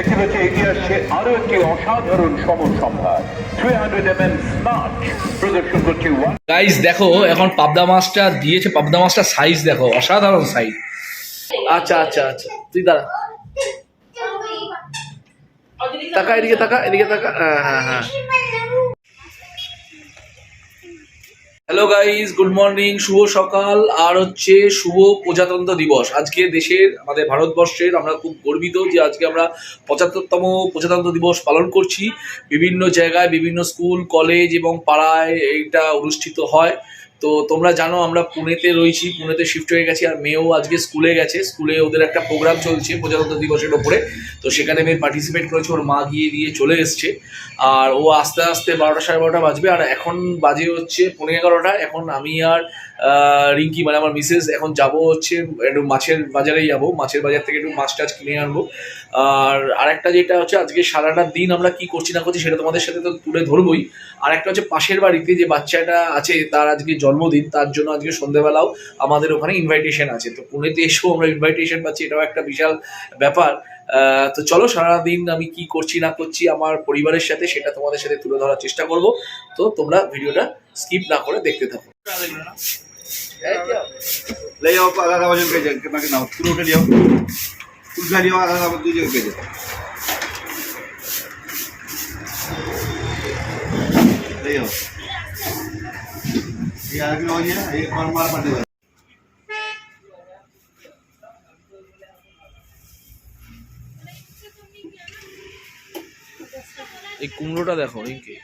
দেখতে পাচ্ছি এগিয়ে আসছে আরও একটি অসাধারণ সমসম্ভার three hundred M M smart প্রদর্শন করছে গাইজ দেখো, এখন পাবদা মাছটা দিয়েছে, পাবদা মাছটা সাইজ দেখো, অসাধারণ সাইজ আচ্ছা আচ্ছা আচ্ছা তুই দাঁড়া। তাকা এদিকে তাকা এদিকে তাকা হ্যাঁ হ্যাঁ হ্যাঁ। হ্যালো গাইজ গুড মর্নিং শুভ সকাল আর হচ্ছে শুভ প্রজাতন্ত্র দিবস। আজকে দেশের, আমাদের ভারতবর্ষের, আমরা খুব গর্বিত যে আজকে আমরা পঁচাত্তরতম প্রজাতন্ত্র দিবস পালন করছি। বিভিন্ন জায়গায় বিভিন্ন স্কুল, কলেজ এবং পাড়ায় এইটা অনুষ্ঠিত হয়। তো তোমরা জানো, আমরা পুনেতে রয়েছি, পুনেতে শিফট হয়ে গেছি, আর মেয়েও আজকে স্কুলে গেছে। স্কুলে ওদের একটা প্রোগ্রাম চলছে প্রজাতন্ত্র দিবসের ওপরে। তো সেখানে মেয়ে পার্টিসিপেট করেছে, ওর মা গিয়ে দিয়ে চলে এসছে। আর ও আস্তে আস্তে বারোটা সাড়ে বারোটা বাজবে, আর এখন বাজে হচ্ছে পনেরো এগারোটা। এখন আমি আর রিঙ্কি মানে আমার মিসেস এখন যাব হচ্ছে, একটু মাছের বাজারেই যাব। মাছের বাজার থেকে একটু মাছ টাছ কিনে আনব। আর আরেকটা যেটা হচ্ছে, আজকে সারাটা দিন আমরা কি করছি না করছি সেটা তোমাদের সাথে তো তুলে ধরবোই। আর একটা হচ্ছে, পাশের বাড়িতে যে বাচ্চাটা আছে, তার আজকে জন্মদিন, তার জন্য আজকে সন্ধ্যেবেলাও আমাদের ওখানে ইনভাইটেশন আছে। তো পুনেতে এসেও আমরা ইনভাইটেশন পাচ্ছি, এটাও একটা বিশাল ব্যাপার। তো চলো, সারাদিন আমি কি করছি না করছি আমার পরিবারের সাথে, সেটা তোমাদের সাথে তুলে ধরার চেষ্টা করব। তো তোমরা ভিডিওটা স্কিপ না করে দেখতে থাকো। Le llevo para la mayor que que me ha quedado. Tú no le llevo. Tú le llevo para la mayor que ya. Le এই কুমড়োটা দেখো রিঙ্কি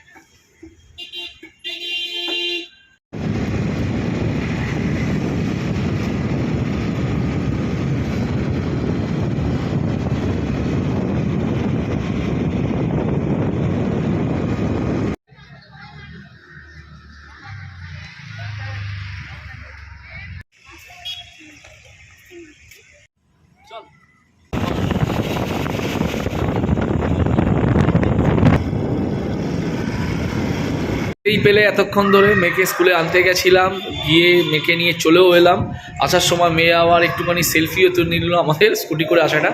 এই পেলে এতক্ষণ ধরে মেয়েকে স্কুলে আনতে গেছিলাম, গিয়ে মেয়েকে নিয়ে চলেও এলাম। আসার সময় মেয়ে আবার একটুখানি সেলফিও তো নিল আমাদের, স্কুটি করে আসাটা।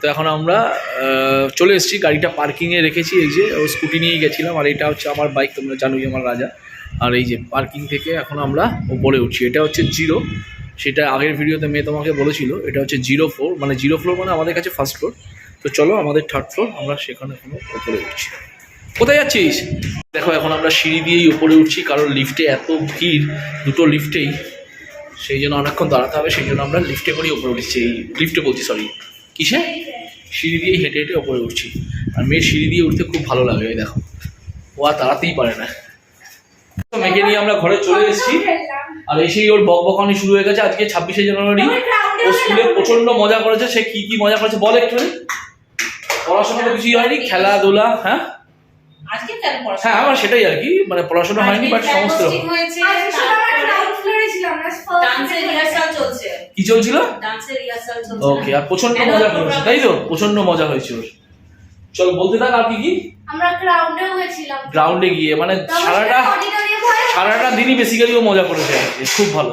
তো এখন আমরা চলে এসেছি, গাড়িটা পার্কিংয়ে রেখেছি, এই যে ও স্কুটি নিয়ে গেছিলাম। আর এটা হচ্ছে আমার বাইক, তোমরা জানোই আমার রাজা। আর এই যে পার্কিং থেকে এখন আমরা ওপরে উঠছি। এটা হচ্ছে জিরো। সেটা আগের ভিডিওতে মেয়ে তোমাকে বলেছিল, এটা হচ্ছে জিরো ফ্লোর মানে জিরো ফ্লোর মানে আমাদের কাছে ফার্স্ট ফ্লোর। তো চলো, আমাদের থার্ড ফ্লোর, আমরা সেখানে এখনও ওপরে উঠছি। কোথায় যাচ্ছিস? দেখো এখন আমরা সিঁড়ি দিয়েই উপরে উঠছি কারণ লিফটে এত ভিড় দুটো লিফটেই। সেই জন্য অনেকক্ষণ দাঁড়াতে হবে সেই জন্য আমরা লিফটে করেই উপরে উঠছি এই লিফটে বলছি সরি কিসে? সিঁড়ি দিয়েই হেঁটে হেঁটে উপরে উঠছি। আর মেয়ের সিঁড়ি দিয়ে উঠতে খুব ভালো লাগে দেখো। ও আর দাঁড়াতেই পারে না। তো মেয়েকে নিয়ে আমরা ঘরে চলে এসেছি। আর এসেই ওর বকবকানি শুরু হয়ে গেছে আজকে ছাব্বিশে জানুয়ারি। ও স্কুলে প্রচণ্ড মজা করেছে। সে কি কি মজা করেছে বল একটু পড়াশোনা তো কিছুই হয়নি খেলাধুলা হ্যাঁ? আজকে কেন পড়াশোনা হ্যাঁ আমার সেটাই আর কি মানে পড়াশোনা হয়নি বাট সমস্ত রকম। হয়েছে ডান্সের ডান্সের রিহার্সাল চলছে। কি চলছিল? ডান্সের রিহার্সাল চলছে ওকে আর প্রচণ্ড মজা করেছে তাই তো? প্রচণ্ড মজা হয়েছে ওর চল বলতে থাক আর কি কি? আমরা গ্রাউন্ডেও গেছিলাম গ্রাউন্ডে গিয়ে মানে সারাটা সারাটা দিনই বেসিক্যালি ও মজা করেছে আর কি। খুব ভালো।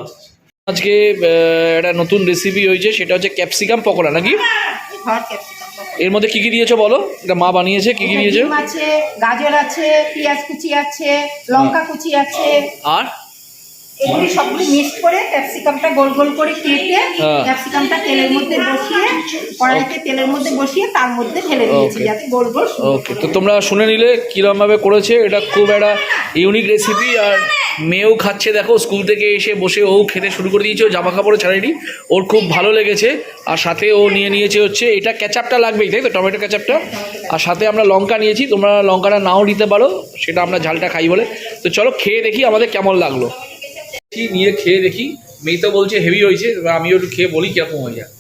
আজকে একটা নতুন রেসিপি হয়েছে সেটা হচ্ছে ক্যাপসিকাম পকোড়া নাকি? হট ক্যাপসিকাম এর মধ্যে কি কি দিয়েছ বলো? এটা মা বানিয়েছে কি কি দিয়েছ? ডিম আছে গাজর আছে পেঁয়াজ কুচি আছে লঙ্কা কুচি আছে। আর? এগুলি সবগুলি মিক্সড করে ক্যাপসিকামটা গোল গোল করে কেটে হ্যাঁ। ক্যাপসিকামটা তেলের মধ্যে বসিয়ে কড়াইতে তেলের মধ্যে বসিয়ে তার মধ্যে ঢেলে দিয়েছি যাতে গোল গোল ওকে তো তোমরা শুনে নিলে কীরমভাবে করেছে এটা খুব একটা ইউনিক রেসিপি আর মেয়েও খাচ্ছে, দেখো স্কুল থেকে এসে বসে ও খেতে শুরু করে দিয়েছে জামা কাপড়ে ছাড়েনি। ওর খুব ভালো লেগেছে, আর সাথে ও নিয়ে নিয়েছে হচ্ছে, এটা ক্যাচাপটা লাগবেই, তাই তো? টমেটো ক্যাচাপটা আর সাথে আমরা লঙ্কা নিয়েছি, তোমরা লঙ্কাটা নাও নিতে পারো, সেটা আমরা ঝালটা খাই বলে। তো চলো, খেয়ে দেখি আমাদের কেমন লাগল। নিয়ে খেয়ে দেখি, মেয়ে তো বলছে হেভি হয়েছে আমিও একটু খেয়ে বলি কীরকম হয়ে যায়।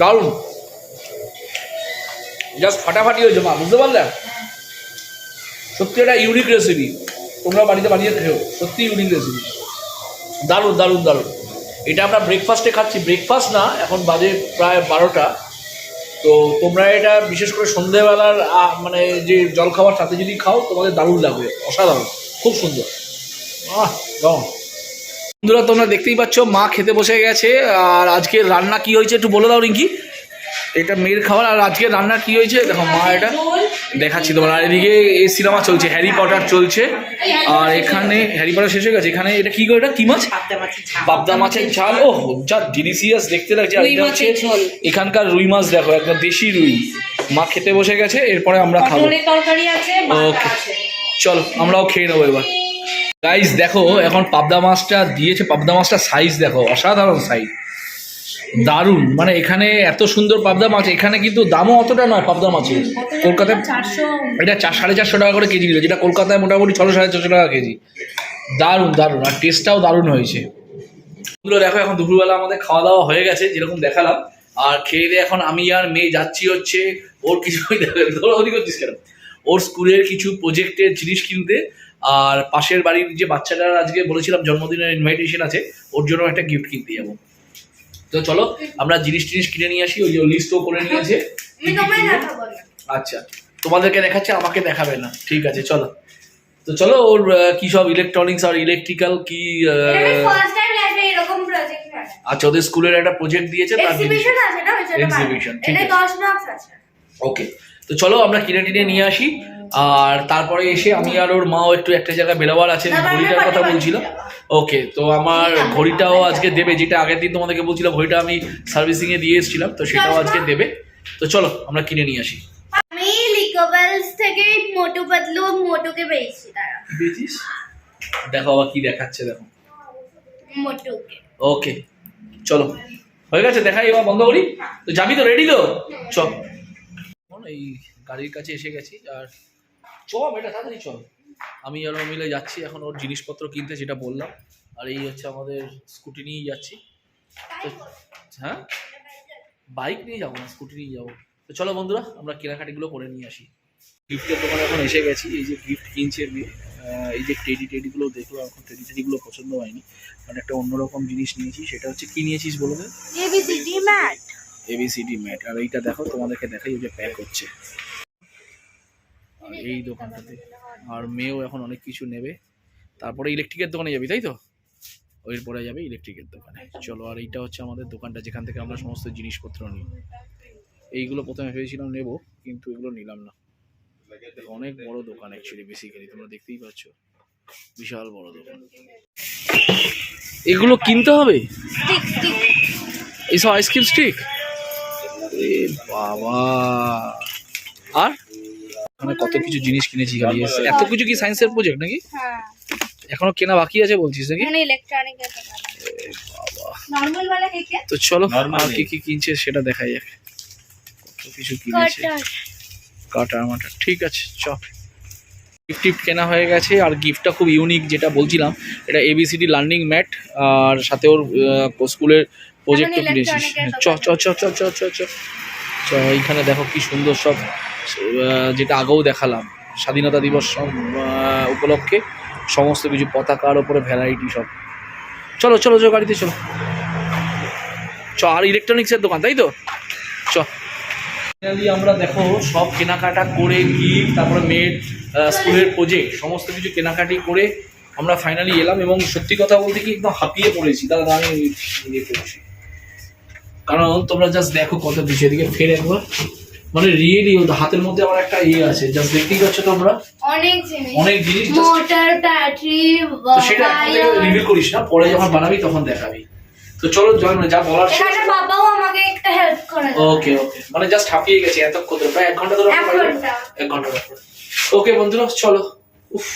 দারুণ। জাস্ট ফাটাফাটি হয়েছে, মা, বুঝতে পারলে? সত্যি একটা ইউনিক রেসিপি তোমরা বাড়িতে বানিয়ে খেও, সত্যি ইউনিক রেসিপি দারুণ দারুণ দারুণ। এটা আমরা ব্রেকফাস্টে খাচ্ছি। ব্রেকফাস্ট না, এখন বাজে প্রায় বারোটা। তো তোমরা এটা বিশেষ করে সন্ধেবেলার মানে যে জলখাবার সাথে যদি খাও, তোমাদের দারুণ লাগবে। অসাধারণ। খুব সুন্দর। বন্ধুরা, তোমরা দেখতেই পাচ্ছ, মা খেতে বসে গেছে। আর আজকে রান্না কি হয়েছে একটু বলে দাও, রিঙ্কি। এটা মেয়ের খাবার আর আজকে রান্না কি হয়েছে? দেখো মা এটা দেখাচ্ছি তোমার। আর এদিকে এই সিনেমা চলছে হ্যারি পটার চলছে। আর এখানে হ্যারি পটার শেষ হয়ে গেছে। এখানে এটা কি করে এটা? কি মাছ? পাবদা মাছের ঝাল। ও যা ডিলিশিয়াস দেখতে লাগছে। আর এটা হচ্ছে এখানকার রুই মাছ দেখো একদম দেশি রুই। মা খেতে বসে গেছে এরপরে আমরা খাব। ওকে। চলো আমরাও খেয়ে নেব এবার। গাইস দেখো এখন পাবদা মাছটা দিয়েছে। পাবদা মাছটা সাইজ দেখো অসাধারণ সাইজ দারুণ। মানে এখানে এত সুন্দর পাবদা মাছ এখানে কিন্তু দামও অতটা নয় পাবদা মাছের। কলকাতায় এটা চার সাড়ে চারশো টাকা করে কেজি যেটা কলকাতায় মোটামুটি ছশো সাড়ে ছশো টাকা কেজি। দারুণ দারুণ। আর টেস্টটাও দারুণ হয়েছে। এগুলো দেখো এখন দুপুরবেলা আমাদের খাওয়া দাওয়া হয়ে গেছে যেরকম দেখালাম। আর খেয়ে দিয়ে এখন আমি আর মেয়ে যাচ্ছি হচ্ছে ওর কিছু ওদিক করছিস কেন? ওর স্কুলের কিছু প্রজেক্টের জিনিস কিনতে। আর পাশের বাড়ির যে বাচ্চাটার আজকে বলেছিলাম জন্মদিনের ইনভাইটেশন আছে ওর জন্য একটা গিফট কিনতে যাব। তো চলো আমরা জিনিস টিনিস কিনে নিয়ে আসি ওই লিস্টও করে নিয়েছে। আচ্ছা তোমাদেরকে দেখাচ্ছে আমাকে দেখাবে না। ঠিক আছে চলো। তো চলো ওর কি সব ইলেকট্রনিক্স আর ইলেকট্রিক্যাল কি আচ্ছা ওদের স্কুলের একটা প্রজেক্ট দিয়েছে তার এক্সিবিশন আছে না ওই জন্য Exhibition, ঠিক আছে। 10 মার্কস আছে। ওকে তো চলো আমরা কিনে টিনে নিয়ে আসি। আর তারপরে এসে আমি আর ওর মাও একটু একটা জায়গায় বেরোবার আছে ঘড়িটার কথা পার্টি বলছিল বাড়ি ওকে তো আমার ঘড়িটাও আজকে দেবে যেটা আগের দিন তোমাদেরকে বলছিলাম ঘড়িটা আমি সার্ভিসিং এ দিয়ে এসেছিলাম তো সেটাও আজকে দেবে। তো চলো আমরা কিনে নিয়ে আসি। আমি লিকোবেলস থেকে মোটু পাতলু মোটুকে পেয়েছি তারা পেয়েছিস দেখো আবার কি দেখাচ্ছে দেখো। মোটুকে। ওকে চলো। হয়ে গেছে দেখাই এবার বন্ধ করি? তো যাবি তো রেডি তো? চল। এই গাড়ির কাছে এসে গেছি আর চল এটা তাড়াতাড়ি চল। আমি আর মিলে যাচ্ছি এখন ওর জিনিসপত্র কিনতে যেটা বললাম আর এই হচ্ছে আমাদের স্কুটি নিয়েই যাচ্ছি। হ্যাঁ? বাইক নিয়ে যাব না স্কুটি নিয়ে যাব। তো চলো বন্ধুরা আমরা কেনাকাটিগুলো করে নিয়ে আসি। গিফটের দোকানে এখন এসে গেছি এই যে গিফট কিনছে মেয়ে, এই যে টেডি টেডিগুলো দেখল এখন টেডি টেডিগুলো পছন্দ হয়নি। মানে একটা অন্যরকম জিনিস নিয়েছি সেটা হচ্ছে কি নিয়েছিস বলো এবিসিডি ম্যাট এবিসিডি ম্যাট আর এইটা দেখো তোমাদেরকে দেখাই ওই যে প্যাক হচ্ছে আর এই দোকানটাতে আর মেয়েও এখন অনেক কিছু নেবে। তারপরে ইলেকট্রিকের দোকানে যাবি, তাই তো? ওই পরে যাবে ইলেকট্রিকের দোকানে। চলো, আর এইটা হচ্ছে আমাদের দোকানটা, যেখান থেকে আমরা সমস্ত জিনিসপত্র নিই। এইগুলো প্রথমে ভেবেছিলাম নেব, কিন্তু এগুলো নিলাম না। অনেক বড় দোকান অ্যাকচুয়ালি বেসিক্যালি তোমরা দেখতেই পাচ্ছ। বিশাল বড় দোকান। এগুলো কিনতে হবে? এইসব আইসক্রিম স্টিক এ বাবা! আর? মানে কত কিছু জিনিস কিনেছি এত কিছু কি সায়েন্সের প্রজেক্ট নাকি? এখনও কেনা বাকি আছে বলছিস নাকি? তো চলো আর কি কি কিনছে সেটা দেখাই যাক কত কিছু কিনেছে। কাটার মাটার ঠিক আছে চল গিফট টিফট কেনা হয়ে গেছে আর গিফটটা খুব ইউনিক যেটা বলছিলাম। এটা এবিসিডি লার্নিং ম্যাট আর সাথে ওর স্কুলের প্রজেক্টও কিনেছিস। চ চ চ চ চ চ। চ এইখানে দেখো কি সুন্দর সব যেটা আগেও দেখালাম, স্বাধীনতা দিবস উপলক্ষে সমস্ত কিছু পতাকার ওপরে ভ্যারাইটি সব। চলো চলো চলো, গাড়িতে চলো। চ, আর ইলেকট্রনিক্সের দোকান, তাই তো? চ। ফাইনালি আমরা দেখো, সব কেনাকাটা করে গিফট তারপরে মেয়ের স্কুলের প্রজেক্ট সমস্ত কিছু কেনাকাটি করে আমরা ফাইনালি এলাম এবং সত্যি কথা বলতে কি একদম হাঁপিয়ে পড়েছি। দাদা আমি ইয়ে করছি কারণ তোমরা জাস্ট দেখো কত কিছু এদিকে ফের একবার। মানে রিয়েলি হাতের মধ্যে আমার একটা ইয়ে আছে জাস্ট দেখতেই পাচ্ছ তোমরা। অনেক জিনিস। অনেক জিনিস মোটর ব্যাটারি তো সেটা এখন রিভিল করিস না পরে যখন বানাবি তখন দেখাবি। তো চলো জল যা বলার এখানে বাবাও আমাকে একটা হেল্প করে ওকে ওকে মানে জাস্ট হাঁপিয়ে গেছে এতক্ষণ ধরে প্রায় এক ঘণ্টা ধরে এক ঘণ্টা। এক ঘণ্টা ওকে বন্ধুরা চলো। উফ।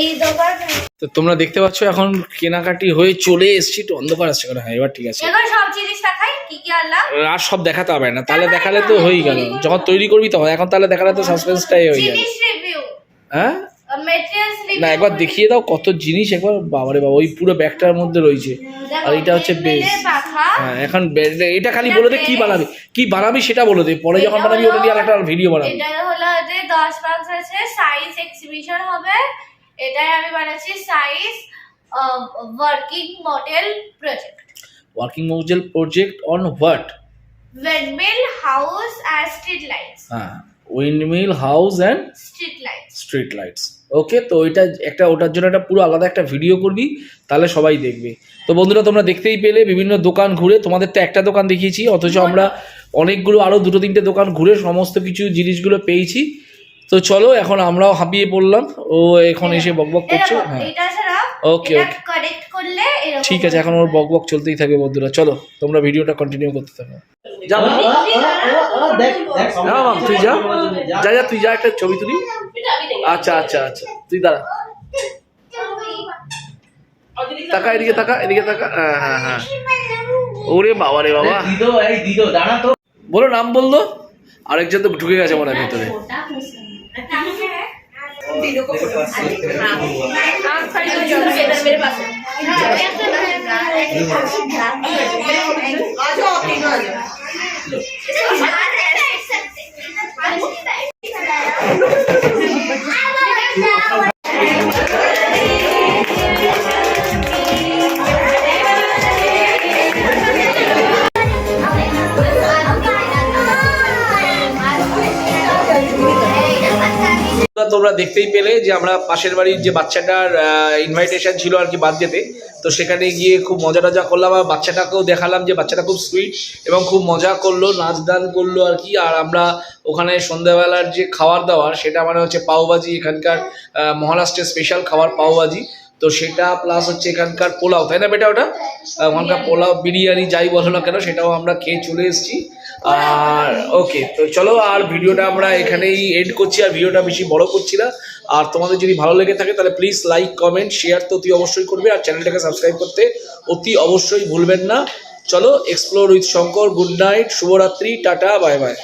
এই দোকান। তো তোমরা দেখতে পাচ্ছ এখন কেনাকাটি হয়ে চলে এসছি একটু অন্ধকার আসছে কেন? হ্যাঁ এবার ঠিক আছে। এখন সব জিনিস দেখাই কি কি আনলাম? আর সব দেখাতে হবে না তাহলে দেখালে তো হয়েই গেল। যখন তৈরি করবি তখন এখন তাহলে দেখালে তো সাসপেন্সটাই হয়ে রিভিউ হ্যাঁ? না একবার দেখিয়ে দাও কত জিনিস একবার বাবারে বাবা ওই পুরো ব্যাগটার মধ্যে রয়েছে। আর এটা হচ্ছে বেস। হ্যাঁ এখন এটা খালি বলে দে কি বানাবি? কি বানাবি সেটা বলে দে। পরে যখন বানাবি ওটা দিয়ে একটা ভিডিও বানাবি। এটা হলো যে 10 মার্কস আছে সাইজ এক্সিবিশন হবে। এটাই আমি বানাচ্ছি size working model project working model project on what windmill house R street lights হ্যাঁ windmill house and street lights street lights okay তো ওইটা একটা ওটার জন্য একটা পুরো আলাদা একটা ভিডিও করবি তাহলে সবাই দেখবে। তো বন্ধুরা তোমরা দেখতেই পেলে বিভিন্ন দোকান ঘুরে তোমাদের তো একটা দোকান দেখিয়েছি অথচ আমরা অনেকগুলো আরও দুটো তিনটে দোকান ঘুরে সমস্ত কিছু জিনিসগুলো পেয়েছি। তো চলো এখন আমরাও হাঁপিয়ে পড়লাম। ও এখন এসে বকবক করছে। হ্যাঁ। ওকে ওকে কানেক্ট করলে এরকম ঠিক আছে এখন ওর বক বক চলতেই থাকবে বন্ধুরা। চলো তোমরা ভিডিওটা কন্টিনিউ করতে থাকো। যা মাম। তুই যা। যা যা তুই যা একটা ছবি তুলি। আচ্ছা আচ্ছা আচ্ছা। তুই দাঁড়া। তাকা এদিকে তাকা এদিকে তাকা হ্যাঁ হ্যাঁ হ্যাঁ। ওরে বাবা রে বাবা। দিদো এই দিদো দাঁড়া তো। বলো নাম বলল আরেকজন তো ঢুকে গেছে মনে হয় ভেতরে आप खड़ी हो जाओ मेरे पास आ जाओ तीनों आ जाओ বন্ধুরা, তোমরা দেখতেই পেলে যে আমরা পাশের বাড়ির যে বাচ্চাটার ইনভাইটেশন ছিল আর কি যেতে তো সেখানে গিয়ে খুব মজা টজা করলাম আর বাচ্চাটাকেও দেখালাম যে বাচ্চাটা খুব সুইট এবং খুব মজা করল নাচ গান করল আর কি। আর আমরা ওখানে সন্ধ্যাবেলার যে খাওয়ার দাওয়ার সেটা মানে হচ্ছে পাওভাজি এখানকার মহারাষ্ট্রের স্পেশাল খাবার পাওভাজি। তো সেটা প্লাস হচ্ছে এখানকার পোলাও, তাই না বেটা ওটা? ওখানকার পোলাও, বিরিয়ানি যাই বলো না কেন, সেটাও আমরা খেয়ে চলে এসেছি। আর ওকে তো চলো, আর ভিডিওটা আমরা এখানেই এন্ড করছি, আর ভিডিওটা বেশি বড় করছি না। আর তোমাদের যদি ভালো লেগে থাকে, তাহলে প্লিজ লাইক কমেন্ট শেয়ার তো অতি অবশ্যই করবে, আর চ্যানেলটাকে সাবস্ক্রাইব করতে অতি অবশ্যই ভুলবেন না। চলো explore with Shankar good night শুভরাত্রি, টাটা বাই বাই